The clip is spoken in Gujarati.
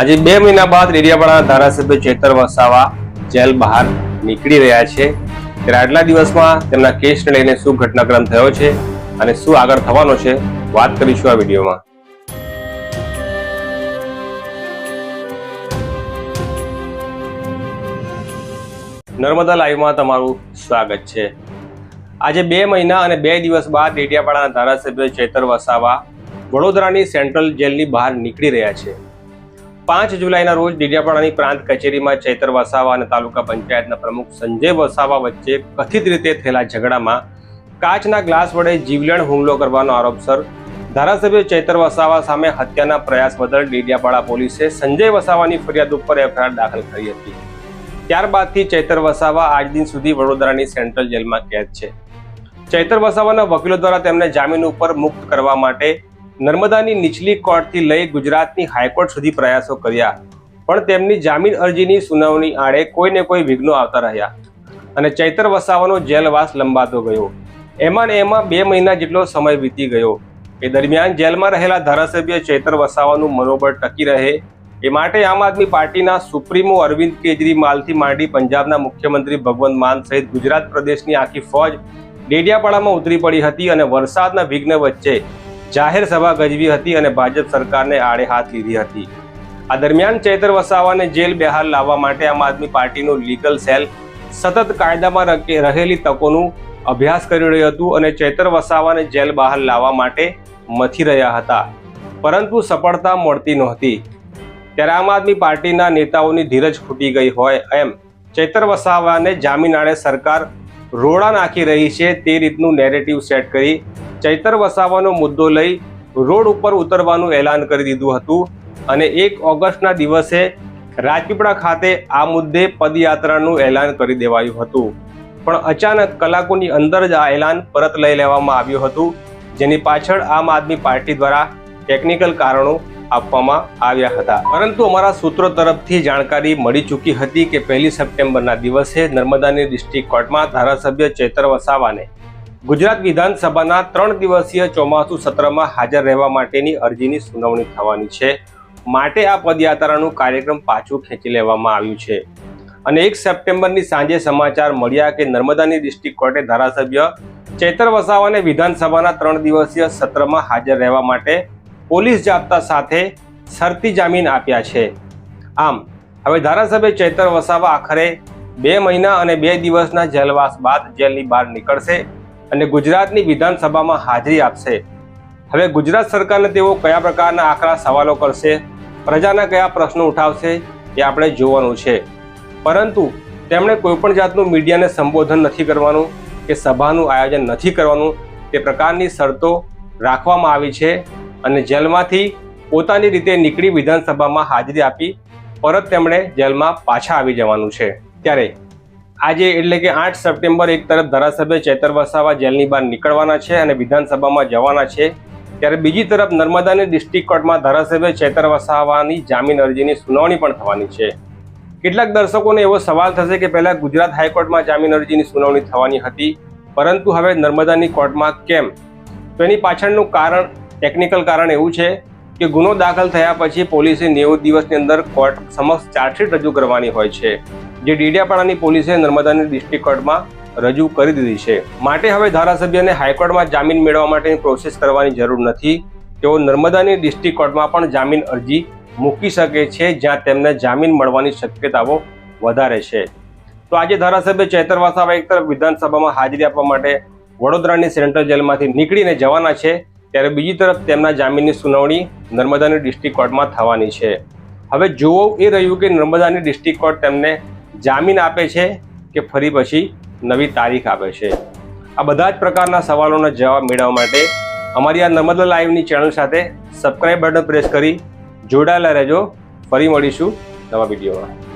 આજે બે મહિના બાદ ડેડિયાપાડા ધારાસભ્ય ચેતર વસાવા જેલ બહાર નીકળી રહ્યા છે. ત્યારે આટલા દિવસમાં તેમના કેસને લઈને શું ઘટનાક્રમ થયો છે અને શું આગળ થવાનો છે, વાત કરીશું આ વિડીયોમાં. નર્મદા લાઈવમાં તમારું સ્વાગત છે. આજે બે મહિના અને બે દિવસ બાદ ડેડિયાપાડાના ધારાસભ્ય ચેતર વસાવા વડોદરાની સેન્ટ્રલ જેલની બહાર નીકળી રહ્યા છે. પાંચ જુલાઈના રોજ ડેડિયાપાડાની પ્રાંત કચેરીમાં ચૈતર વસાવા અને તાલુકા પંચાયતના પ્રમુખ સંજય વસાવા વચ્ચે કથિત રીતે થયેલા ઝઘડામાં કાચના ગ્લાસ વડે જીવલેણ હુમલો કરવાનો આરોપસર ધારાસભ્ય ચૈતર વસાવા સામે હત્યાના પ્રયાસ બદલ ડેડિયાપાડા પોલીસે સંજય વસાવાની ફરિયાદ ઉપર એફઆઈઆર દાખલ કરી હતી. ત્યારબાદથી ચૈતર વસાવા આજ દિન સુધી વડોદરાની સેન્ટ્રલ જેલમાં કેદ છે. ચૈતર વસાવાના વકીલો દ્વારા તેમને જામીન ઉપર મુક્ત કરવા માટે નર્મદાની નીચલી કોર્ટથી લઈ ગુજરાતની હાઈકોર્ટ સુધી પ્રયાસો કર્યા, પણ તેમની જામીન અરજીની સુનાવણી આડે કોઈને કોઈ વિઘ્નો આવતા રહ્યા અને ચૈતર વસાવાનો જેલવાસ લંબાતો ગયો. એમાં ને એમાં બે મહિના જેટલો સમય વીતી ગયો. એ દરમિયાન જેલમાં રહેલા ધારાસભ્ય ચૈતર વસાવાનું મનોબળ ટકી રહે એ માટે આમ આદમી પાર્ટીના સુપ્રીમો અરવિંદ કેજરીવાલથી માંડી પંજાબના મુખ્યમંત્રી ભગવંત માન સહિત ગુજરાત પ્રદેશની આખી ફોજ ડેડિયાપાડામાં ઉતરી પડી હતી અને વરસાદના વિઘ્ન વચ્ચે જાહેર સભા ગજવી હતી અને ભાજપ સરકારને આડે હાથ લીધી હતી. આ દરમિયાન ચૈતર વસાવાને જેલ બહાર લાવવા માટે આમ આદમી પાર્ટીનું લીગલ સેલ સતત કાયદામાં રહેલી તકોનું અભ્યાસ કરી રહ્યું હતું અને ચૈતર વસાવાને જેલ બહાર લાવવા માટે મથી રહ્યા હતા. પરંતુ સફળતા મળતી નહોતી. ત્યારે આમ આદમી પાર્ટીના નેતાઓની ધીરજ ફૂટી ગઈ હોય એમ ચૈતર વસાવાને જામીન આડે સરકાર રોડા નાખી રહી છે તે રીતનું નેરેટિવ સેટ કરી ચૈતર વસાવાનો મુદ્દો લઈ રોડ ઉપર ઉતરવાનું એલાન કરી દીધું હતું અને એક ઓગસ્ટના દિવસે રાજપીપળા ખાતે આ મુદ્દે પદયાત્રાનું એલાન કરી દેવાયું હતું. પણ અચાનક કલાકોની અંદર જ આ એલાન પરત લઈ લેવામાં આવ્યું હતું, જેની પાછળ આમ આદમી પાર્ટી દ્વારા ટેકનિકલ કારણો આપવામાં આવ્યા હતા. પરંતુ અમારા સૂત્રો તરફથી જાણકારી મળી ચૂકી હતી કે પહેલી સપ્ટેમ્બરના દિવસે નર્મદાની ડિસ્ટ્રિક્ટ કોર્ટમાં ધારાસભ્ય ચૈતર વસાવાને ગુજરાત વિધાનસભાના ત્રણ દિવસીય ચોમાસુ સત્રમાં હાજર રહેવા માટેની અરજીની સુનાવણી થવાની છે. માટે આ પદયાત્રાનું કાર્યક્રમ પાછું ખેંચી લેવામાં આવ્યું છે. અને એક સપ્ટેમ્બરની સાંજે સમાચાર મળ્યા કે નર્મદાની ડિસ્ટ્રિક્ટ કોર્ટે ધારાસભ્ય ચૈતર વસાવાને વિધાનસભાના ત્રણ દિવસીય સત્રમાં હાજર રહેવા માટે પોલીસ જાપ્તા સાથે શરતી જામીન આપ્યા છે. આમ, હવે ધારાસભ્ય ચૈતર વસાવા આખરે બે મહિના અને બે દિવસના જેલવાસ બાદ જેલની બહાર નીકળશે અને ગુજરાતની વિધાનસભામાં હાજરી આપશે. હવે ગુજરાત સરકારને તેઓ કયા પ્રકારના આકરા સવાલો કરશે, પ્રજાના કયા પ્રશ્નો ઉઠાવશે, એ આપણે જોવાનું છે. પરંતુ તેમણે કોઈપણ જાતનું મીડિયાને સંબોધન નથી કરવાનું કે સભાનું આયોજન નથી કરવાનું, તે પ્રકારની શરતો રાખવામાં આવી છે અને જેલમાંથી પોતાની રીતે નીકળી વિધાનસભામાં હાજરી આપી, પરત તેમણે જેલમાં પાછા આવી જવાનું છે. ત્યારે આજે એટલે કે આઠ સપ્ટેમ્બર એક તરફ ધારાસભ્ય ચેતર વસાવા જેલની બહાર નીકળવાના છે અને વિધાનસભામાં જવાના છે. ત્યારે બીજી તરફ નર્મદાની ડિસ્ટ્રિક્ટ કોર્ટમાં ધારાસભ્ય ચેતર વસાવાની જામીન અરજીની સુનાવણી પણ થવાની છે. કેટલાક દર્શકોને એવો સવાલ થશે કે પહેલાં ગુજરાત હાઈકોર્ટમાં જામીન અરજીની સુનાવણી થવાની હતી, પરંતુ હવે નર્મદાની કોર્ટમાં કેમ? તો એની પાછળનું કારણ ટેકનિકલ કારણ એવું છે કે ગુનો દાખલ થયા પછી પોલીસે નેવું દિવસની અંદર કોર્ટ સમક્ષ ચાર્જશીટ રજૂ કરવાની હોય છે, જે ડીડિયાપાડાની પોલીસે નર્મદાની ડિસ્ટ્રિક્ટ કોર્ટમાં રજૂ કરી દીધી છે. માટે હવે ધારાસભ્યને હાઈકોર્ટમાં જામીન મેળવવા માટેની પ્રોસેસ કરવાની જરૂર નથી. તેઓ નર્મદાની ડિસ્ટ્રિક્ટ કોર્ટમાં પણ જામીન અરજી મૂકી શકે છે, જ્યાં તેમને જામીન મળવાની શક્યતાઓ વધારે છે. તો આજે ધારાસભ્ય ચૈતર વસાવા એક તરફ વિધાનસભામાં હાજરી આપવા માટે વડોદરાની સેન્ટ્રલ જેલમાંથી નીકળીને જવાના છે. ત્યારે બીજી તરફ તેમના જામીનની સુનાવણી નર્મદાની ડિસ્ટ્રિક્ટ કોર્ટમાં થવાની છે. હવે જોવું એ રહ્યું કે નર્મદાની ડિસ્ટ્રિક્ટ કોર્ટ તેમને જામીન આપે છે કે ફરી પછી નવી તારીખ આપે છે. આ બધા જ પ્રકારના સવાલોના જવાબ મેળવવા માટે અમારી આ નર્મદા લાઈવની ચેનલ સાથે સબસ્ક્રાઈબ બટન પ્રેસ કરી જોડાયેલા રહેજો. ફરી મળીશું નવા વિડીયોમાં.